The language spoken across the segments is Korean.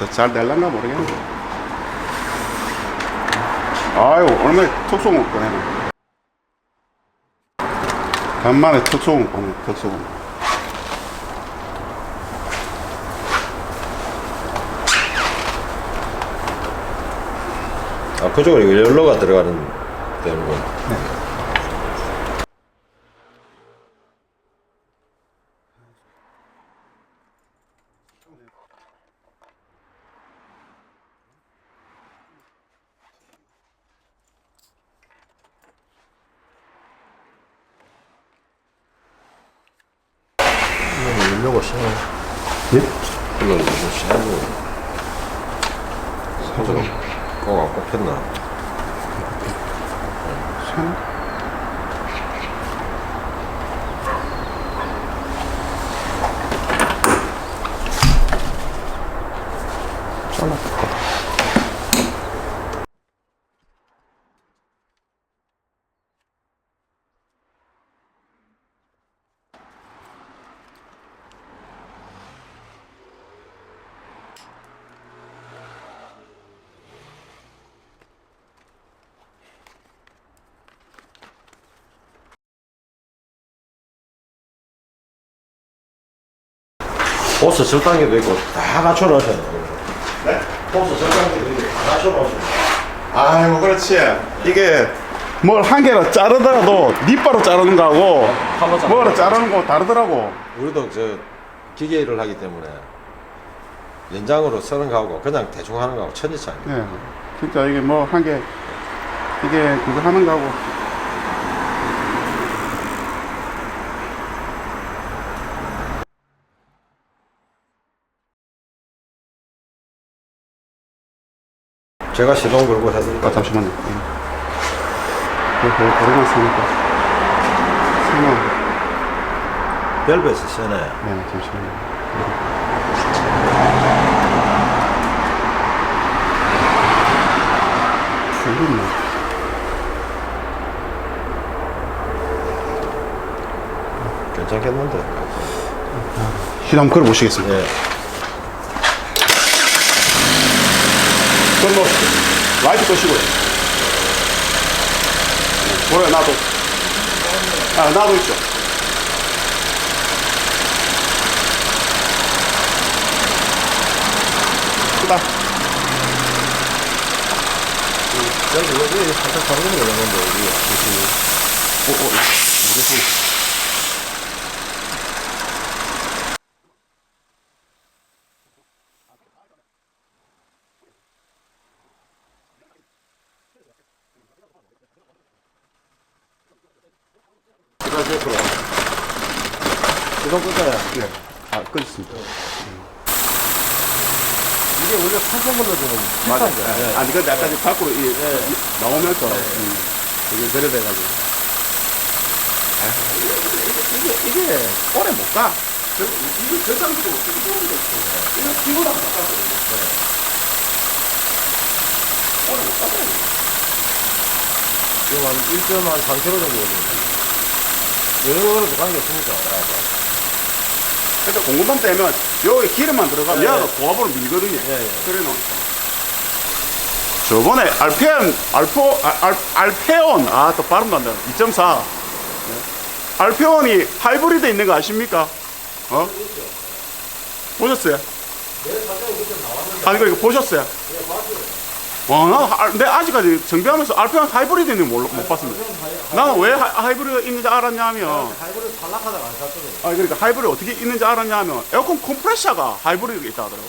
그래서 잘 될란가 모르겠는데. 아유, 얼마나 특수공 꺼내네. 간만에 특수공 꺼내, 특수공. 아 그쪽으로 연로가 들어가는 되는군. 이 심해. 예? 이건 좀 심하고. 사실 꼭안 꼽혔나? 참. 호스 절단기도 있고 다 갖춰 놓으셔야 돼요. 호스 절단기도 있고 다 갖춰 놓으셔야 돼요. 아이고, 그렇지. 이게 뭘 한 개로 자르더라도 니바로 자르는 거하고 칼로 자르는 뭐로 거. 자르는 거 다르더라고. 우리도 저 기계를 하기 때문에 연장으로 쓰는 거하고 그냥 대충 하는 거하고 천지 차이. 예. 진짜 이게 뭐 한 개, 이게 그거 하는 거하고. 제가 시동 걸고 해드릴까요? 아, 잠시만요. 예. 이거 오래간 쓰니까. 쓰나. 벨벳이 세네. 네, 잠시만요. 풀렸네. 괜찮겠는데? 실 한번 걸어보시겠습니다. 예. 그럼 뭐. 아, 나도 있죠. 크다. 여기 여기 살짝 잠그는 거 있는데 여기. 오, 오, 모르겠어. 시동 끄고. 시동 끄고요. 네. 아, 끊습니다. 이게 원래 탄성물로 좀 맞아. 예. 아니, 근데 약간 밖으로 이, 이- 나오면서, 음, 이게 그래돼가지고. 아, 이게, 이게, 이게, 오래 못 가. 저, 이거 저장도 이거 좋은 이거 끼고다 바꿔서. 오래 못 가더라고. 지금 한 1.3kg 정도 걸립니다. 여러분들도 관계 없습니까? 그러니까 공구만 떼면, 여기 기름만 들어가면, 예, 얘가 예. 고압으로 밀거든요. 예, 예. 그래 놓으니까. 저번에 알페온, 알포, 아, 알, 알페온, 아, 또 발음도 안 돼. 2.4. 알페온이 하이브리드 있는 거 아십니까? 어? 보셨어요? 아니, 그러니까 보셨어요? 와, 나, 알- 내 아직까지 정비하면서 알페온 하이브리드 있는 거 몰라- 못 봤습니다. 나는 왜 하, 하이브리드 있는지 알았냐면, 하이브리드 탈락하다가 안 샀거든요. 아니 그러니까 하이브리드 어떻게 있는지 알았냐면 에어컨 컴프레셔가 하이브리드가 있다 하더라고.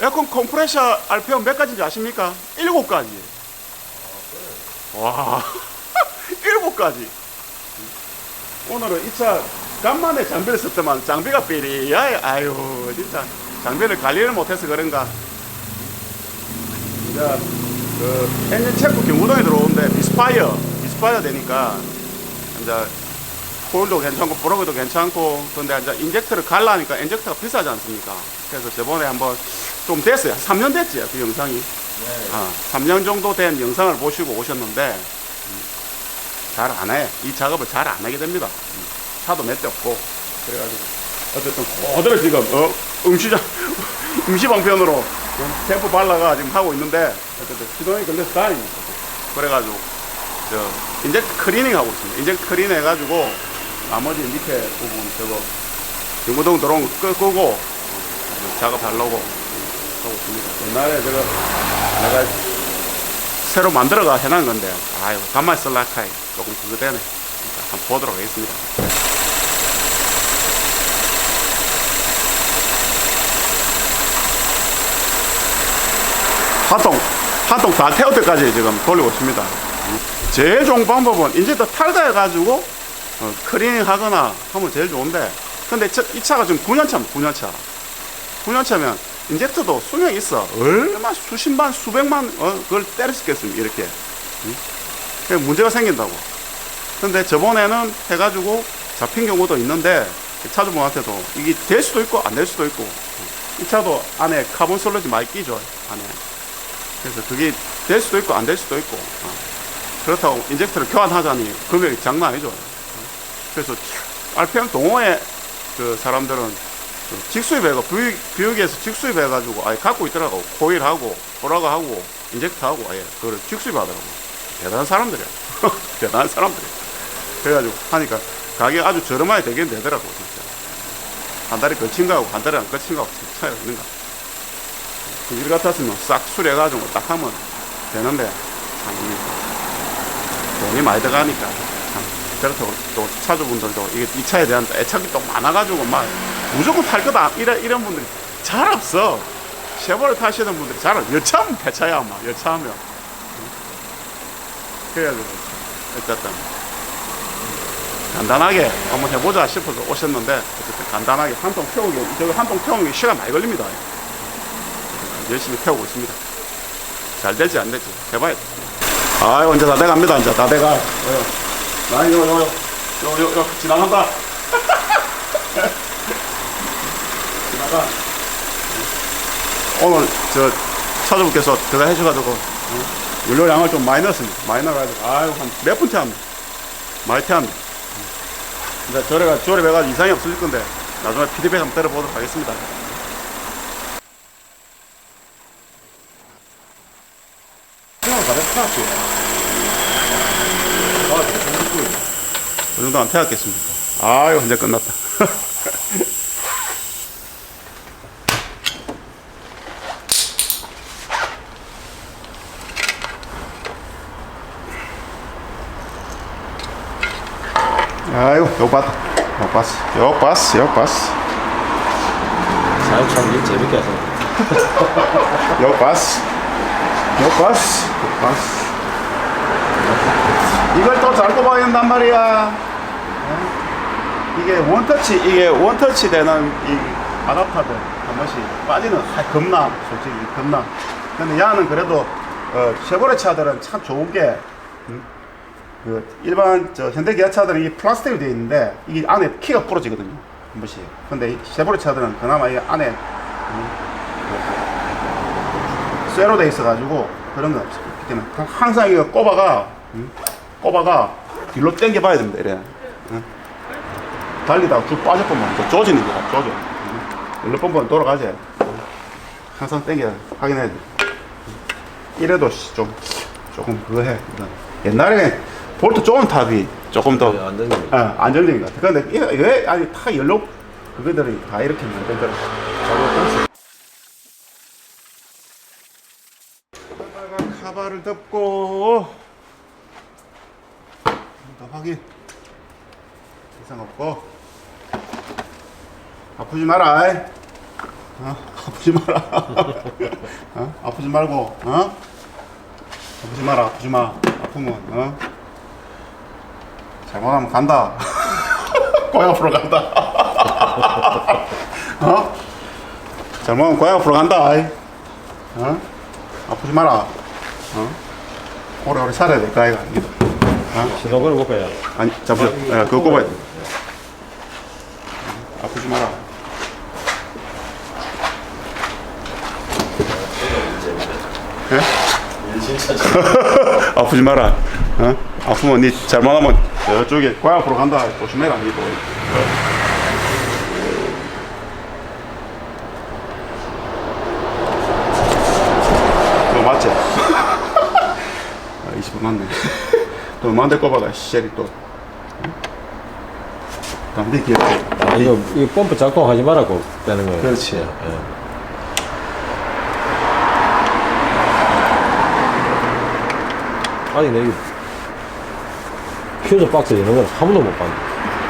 에어컨 컴프레셔 RPM 몇 가지인지 아십니까? 일곱 가지. 와, 일곱 가지. 오늘은 이 차 간만에 장비를 썼더만 장비가 삐리야. 아유 진짜 장비를 관리를 못해서 그런가. 이제 그 엔진 체크 경고등이 들어오는데 비스파이어, 비스파이어 되니까 이제 코일도 괜찮고 브로그도 괜찮고 근데 이제 인젝터를 갈라니까 인젝터가 비싸지 않습니까? 그래서 저번에 한번 좀 됐어요. 3년 됐지 그 영상이. 네. 아, 3년 정도 된 영상을 보시고 오셨는데 잘안 해. 이 작업을 잘 안 하게 됩니다. 음, 차도 몇 대 없고 그래가지고 어쨌든 그대로 지금 어, 음시장 음시방편으로 템포 발라가 지금 하고 있는데 어쨌든 시동이 걸려서 다행입니다. 그래가지고 저 인젝트 클리닝 하고 있습니다. 인젝트 클리닝 해가지고 나머지 밑에 부분 저거 중고동 들어온 거 끄- 끄고 어, 작업하려고 하고 있습니다. 옛날에 저거 내가 새로 만들어가 해놓은 건데 아유 가만히 쓸라 카이 조금 그거 되네. 자, 한번 보도록 하겠습니다. 한통 한통 다 태울 때까지 지금 돌리고 있습니다. 제일 좋은 방법은 이제 더 탈다해가지고 어, 클리닝 하거나 하면 제일 좋은데 근데 저- 이 차가 지금 9년차입니다 9년차. 9년차면 인젝터도 수명이 있어. 얼마 수십만 수백만 어, 그걸 있겠습니까 이렇게. 응? 문제가 생긴다고. 근데 저번에는 해가지고 잡힌 경우도 있는데 차주분한테도 이게 될 수도 있고 안 될 수도 있고. 이 차도 안에 카본 솔루지 많이 끼죠 안에 그래서 그게 될 수도 있고 안 될 수도 있고. 어. 그렇다고 인젝터를 교환하자니 금액이 장난 아니죠. 그래서 RPM 동호회 그 사람들은 그 직수입해가 비육, 비육에서 직수입해가지고 아예 갖고 있더라고. 코일하고 호라가 하고 인젝터하고 아예 그걸 직수입하더라고. 대단한 사람들이야. 대단한 사람들이야. 그래가지고 하니까 가격 아주 저렴하게 되긴 되더라고 진짜. 한 달에 거친 거하고 한 달에 안 거친 거하고 진짜 차이가 있는가 그 일 같았으면 싹 수리해가지고 딱 하면 되는데 참 돈이 많이 들어가니까 참. 그렇다고 또 차주분들도 이게 이 차에 대한 애착이 또 많아가지고 막 무조건 탈 거다. 이런 이런 분들이 잘 없어. 쉐보레 타시는 분들이 잘 없어. 여차하면 배차야 아마 여차하면. 그래가지고 어쨌든 간단하게 한번 해보자 싶어서 오셨는데 어쨌든 간단하게 한 통 태우기 저거 한통 태우는 게 시간 많이 걸립니다 열심히 태우고 있습니다 잘 될지 안 될지 해봐야 돼 아, 이제 다 돼갑니다. 이제 다 돼가. 나 이거, 요, 요, 요, 요, 요, 지나간다. 지나가. 오늘 저 차주분께서 그거 해줘가지고 어, 연료량을 좀 많이 넣었습니다. 많이 넣어가지고 아유 한몇 분 태합니다. 많이 태합니다. 이제 저래가 조립해가지고 이상이 없을 건데 나중에 피드백 한번 때려보도록 하겠습니다. 타지. 아, 대충 그 정도만 태웠겠습니까? 아유, 이제 끝났다. 아유, 요 봤, 요 봤어, 요 봤어, 요 봤어, 사용 참일 재밌게 하세요. 요 봤어, 요 봤어, 요 봤어. 이걸 또잘 꼽아야 된단 말이야. 이게 원터치 이게 원터치 되는 이 아답터들 한 번씩 빠지는 하, 겁나 솔직히 겁나. 근데 야는 그래도 어, 쉐보레 차들은 참 좋은 게 음, 그 일반 저 현대 기아 차들은 이 플라스틱으로 되어 있는데 이게 안에 키가 부러지거든요. 한 번씩. 근데 이 쉐보레 차들은 그나마 이 안에 쇠로 돼 있어 가지고 그런 건 없기 때문에. 항상 이거 꼽아가 음, 꼽아가 뒤로 당겨 봐야 됩니다 이래 달리다가 쭉 빠져보면 또 조지는 거야, 조져. 열몇 번번 돌아가지. 항상 땡겨 확인해야 돼. 이래도 씨, 좀, 조금 그거 해. 옛날에 볼트 좋은 탑이 조금 더안 되는 어, 안정적인 것 같아. 근데 왜 아니 타 연료 그거들이 다 이렇게 만들더라. 카바를 덮고 더 확인 이상 없고 아프지 마라. 이. 어? 아프지 마라. 어? 아프지 말고 어? 아프지 마라. 아프지 마. 아프면 어? 잘못하면 간다. 고향 앞으로 간다. 어? 잘못하면 고향 앞으로 간다. 어? 아프지 마라. 어? 오래오래 살아야 될까, 아이가. 신호 걸어볼까요? 아니, 잠시만. 예, 그거 꼽아야 돼. 아프지 마라. 예? 아프지 마라. 어? 아프면 니 잘못하면 저쪽에 고향 앞으로 간다. 조심해라. 맞네. 또 만들 거봐가 쉘이 또. 담배 귀엽게. 아, 이거 이 펌프 작동 하지 말라고 빼는 거예요. 그렇지. 예. 아니 내 이거 퓨즈 박스 이런 건한 번도 못 봤네.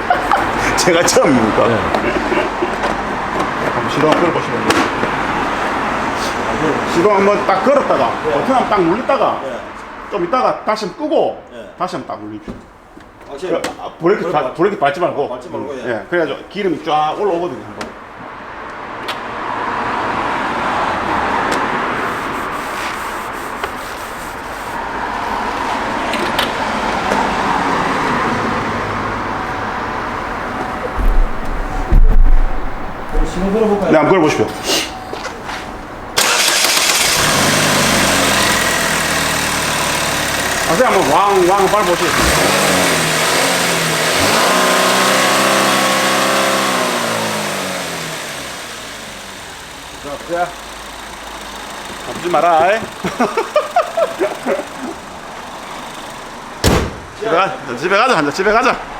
제가 처음입니까? 예. 한번 시동 한번 걸어보시면 돼요. 시동 한번 딱 걸었다가 버튼 한번 딱 눌렀다가 좀 있다가 다시 한번 끄고 네. 다시 한번 딱 눌리죠. 확실히 그, 아, 브레이크 바, 브레이크 밟지 말고. 밟지 말고, 음, 예. 예. 그래가지고 기름이 쫙 올라오거든요. 한번. 걸어볼까요? 네, 한번 걸어보십시오. 아, 그냥 한번 왕, 왕 밟아보시겠습니다. 자. 아프지 마라. 이. 집에 가, 집에 가자, 집에 가자.